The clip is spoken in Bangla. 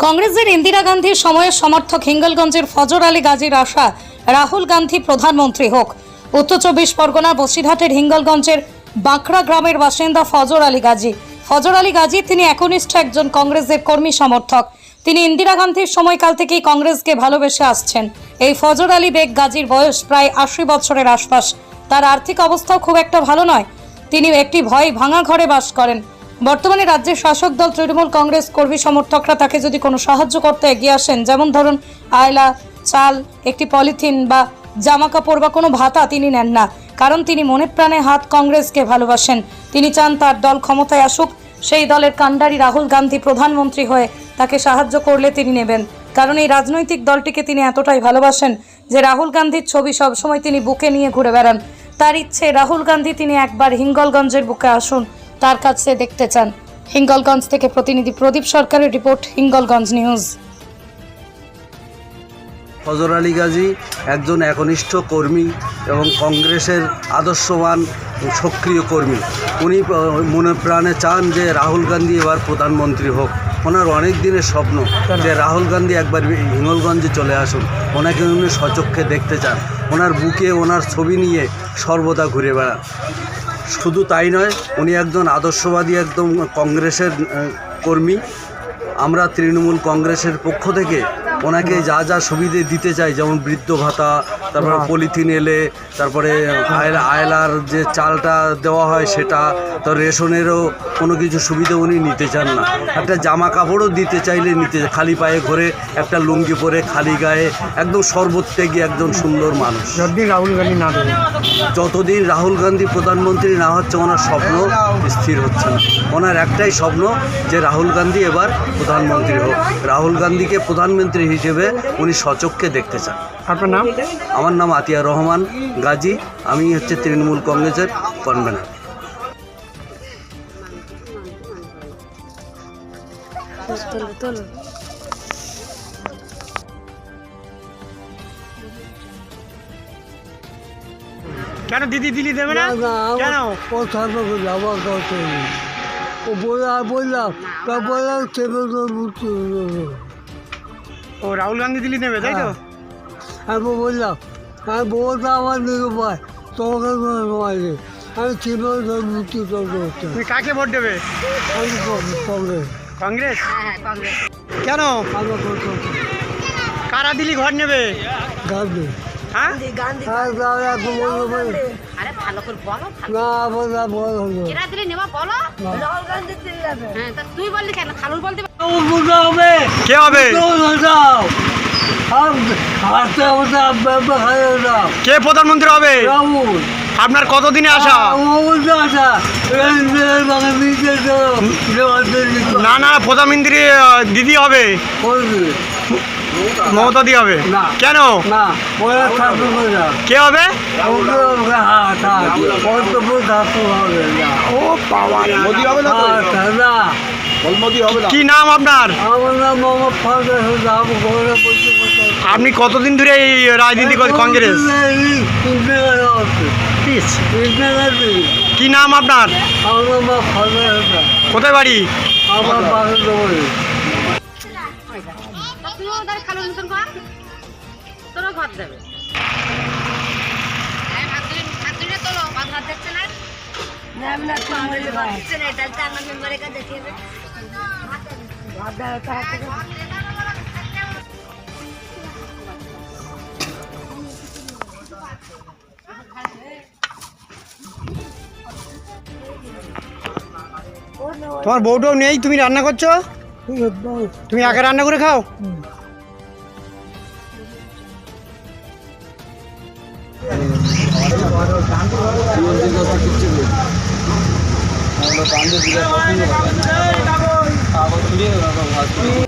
কংগ্রেসের ইন্দিরা গান্ধীর সময়ের সমর্থক হিঙ্গলগঞ্জের ফজর আলী গাজীর আশা রাহুল গান্ধী প্রধানমন্ত্রী হোক। উত্তর চব্বিশ পরগনা বসিরহাটের হিঙ্গলগঞ্জের বাঁকড়া গ্রামের বাসিন্দা ফজর আলী গাজী। ফজর আলী গাজী তিনি একনিষ্ঠ একজন কংগ্রেসের কর্মী সমর্থক। তিনি ইন্দিরা গান্ধীর সময়কাল থেকেই কংগ্রেসকে ভালোবেসে আসছেন। এই ফজর আলী বেগ গাজীর বয়স প্রায় আশি বছরের আশপাশ। তার আর্থিক অবস্থাও খুব একটা ভালো নয়। তিনি একটি ভয় ভাঙা ঘরে বাস করেন। বর্তমানে রাজ্যের শাসক দল তৃণমূল কংগ্রেস কর্মী সমর্থকরা তাকে যদি কোনো সাহায্য করতে এগিয়ে আসেন, যেমন ধরুন আয়লা, চাল, একটি পলিথিন বা জামা কাপড় বা কোনো ভাতা তিনি নেন না, কারণ তিনি মনে প্রাণে হাত কংগ্রেসকে ভালোবাসেন। তিনি চান তার দল ক্ষমতায় আসুক, সেই দলের কাণ্ডারি রাহুল গান্ধী প্রধানমন্ত্রী হয়ে তাকে সাহায্য করলে তিনি নেবেন। কারণ এই রাজনৈতিক দলটিকে তিনি এতটাই ভালোবাসেন যে রাহুল গান্ধীর ছবি সবসময় তিনি বুকে নিয়ে ঘুরে বেড়ান। তার ইচ্ছে, রাহুল গান্ধী তিনি একবার হিঙ্গলগঞ্জের বুকে আসুন। তার কাছে দেখতে চান। হিঙ্গলগঞ্জ থেকে প্রতিনিধি প্রদীপ সরকারের রিপোর্ট, হিঙ্গলগঞ্জ নিউজ। ফজর আলী গাজী একজন একনিষ্ঠ কর্মী এবং কংগ্রেসের আদর্শবান সক্রিয় কর্মী। উনি মনে প্রাণে চান যে রাহুল গান্ধী এবার প্রধানমন্ত্রী হোক। ওনার অনেক দিনের স্বপ্ন যে রাহুল গান্ধী একবার হিঙ্গলগঞ্জে চলে আসুন। ওনাকে উনি সচক্ষে দেখতে চান। ওনার বুকে ওনার ছবি নিয়ে সর্বদা ঘুরে বেড়ান। শুধু তাই নয়, উনি একজন আদর্শবাদী একদম কংগ্রেসের কর্মী। আমরা তৃণমূল কংগ্রেসের পক্ষ থেকে ওনাকে যা যা সুবিধে দিতে চাই, যেমন বৃদ্ধ ভাতা তারপরে পলিথিন এলে তারপরে আয়লা আয়লার যে চালটা দেওয়া হয় সেটা তো রেশনেরও কোনো কিছু সুবিধা উনি নিতে চান না। একটা জামা কাপড়ও দিতে চাইলে নিতে খালি পায়ে ঘরে একটা লুঙ্গি পরে খালি গায়ে একদম সর্বত্যাগী একজন সুন্দর মানুষ। যতদিন রাহুল গান্ধী না যতদিন রাহুল গান্ধী প্রধানমন্ত্রী না হচ্ছে ওনার স্বপ্ন স্থির হচ্ছে না। ওনার একটাই স্বপ্ন যে রাহুল গান্ধী এবার প্রধানমন্ত্রী হোক। রাহুল গান্ধীকে প্রধানমন্ত্রী হিসেবে উনি সচক্ষে দেখতে চান। আপনার নাম? আমার নাম আতিয়া রহমান গাজী আমি হচ্ছে তৃণমূল কংগ্রেসের কনভেনার। কেন দিদি দিলি দেবে না? কেন? বললাম তা বললাম ও রাহুল গান্ধী দিল্লি নেবে তাই তো? আমি বললাম আমি বলতে আমার দিকে পাই তোমাকে কোনো সময় নেই আমি মুক্তি করতে তুমি কাকে ভোট দেবে? আমি কংগ্রেস। কংগ্রেস? কেন? আমার কথা কারা দিলি ঘর নেবে? গান্ধী। হ্যাঁ? আর তাহলে এখন বলব বলে, আরে ভালো করে বলো না বললাম বল এরা দিলে নেবা বলো। হ্যাঁ তুই বললি কেন? খালুর বলতে কে হবে? কে প্রধানমন্ত্রী হবে রাহুল আপনার কতদিনে আসা না না প্রধানমন্ত্রী দিদি হবে মমতা দি হবে না। কেন কে হবে ও বাবা মোদি হবে না কি নাম আপনার? আপনি কতদিন ধরে এই রাজনীতি কংগ্রেস? কি নাম আপনার? কোথায় বাড়ি? তোরা ঘর দেবে হ্যাঁ, ভাত দিলে- ভাত দিলে তোলো, ভাত ভাত দেখছে না? দেখছে না, এটা তো আমার মেম্বারের কাছে দেখিয়ে দে। তোমার বউটাও নেই তুমি রান্না করছ? তুমি একা রান্না করে খাও। বান্ধবীরা পছন্দ করে